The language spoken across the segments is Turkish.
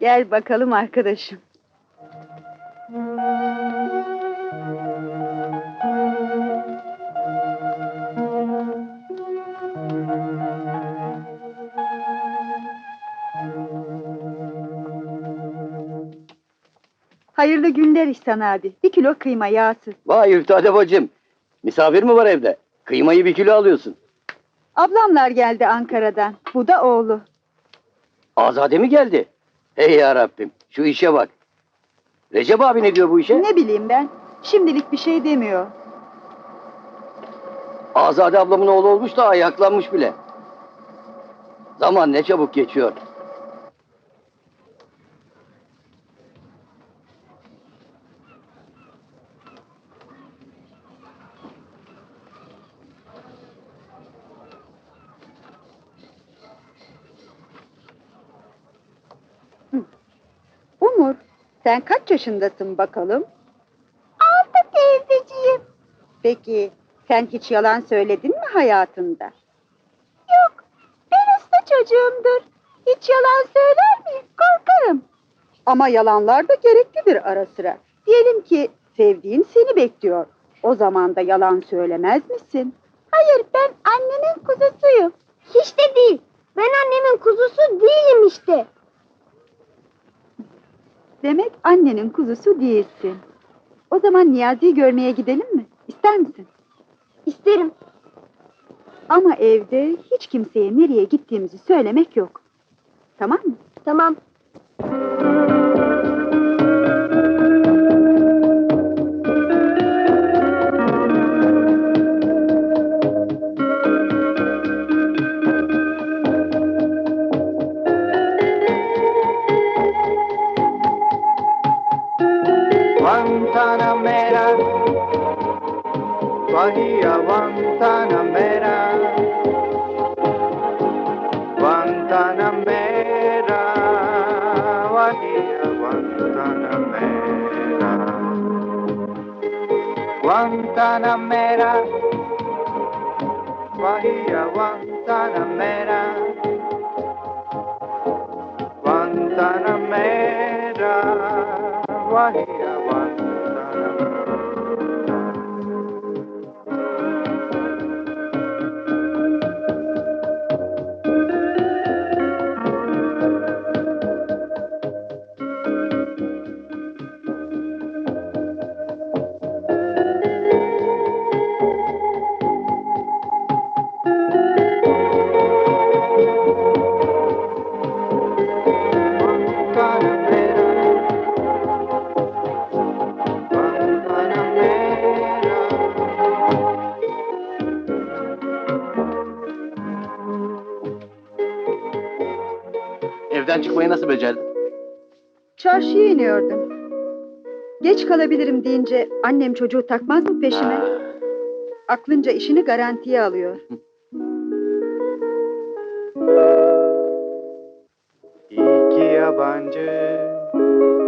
Gel bakalım arkadaşım. Hayırlı günler İhsan abi. Bir kilo kıyma yağsız. Vay Üftade bacım. Misafir mi var evde? Kıymayı bir kilo alıyorsun. Ablamlar geldi Ankara'dan. Bu da oğlu. Azade mi geldi? Hey ya Rabbim. Şu işe bak. Recep abi ne diyor bu işe? Ne bileyim ben. Şimdilik bir şey demiyor. Azade ablamın oğlu olmuş da ayaklanmış bile. Zaman ne çabuk geçiyor. Umur, sen kaç yaşındasın bakalım? Altı teyzeciğim. Peki, sen hiç yalan söyledin mi hayatında? Yok, ben usta çocuğumdur. Hiç yalan söyler miyim? Korkarım. Ama yalanlar da gereklidir ara sıra. Diyelim ki sevdiğin seni bekliyor. O zaman da yalan söylemez misin? Hayır, ben annemin kuzusuyum. Hiç de değil. Ben annemin kuzusu değilim işte. Demek annenin kuzusu değilsin. O zaman Niyazi'yi görmeye gidelim mi? İster misin? İsterim. Ama evde hiç kimseye nereye gittiğimizi söylemek yok. Tamam mı? Tamam. Maggie a Guantanamera. Guantanamera, Maggie a Guantanamera. Guantanamera, Maggie a Guantanamera. Guantanamera, Maggie a Guantanamera. Evden çıkmayı nasıl becerdin? Çarşıya iniyordum. Geç kalabilirim deyince annem çocuğu takmaz mı peşime? Aklınca işini garantiye alıyor. İki yabancı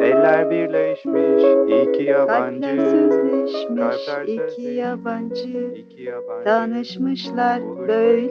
eller birleşmiş. İki yabancı Kalpler sözleşmiş. kalpler iki sözleşmiş, yabancı. İki yabancı. Tanışmışlar böyle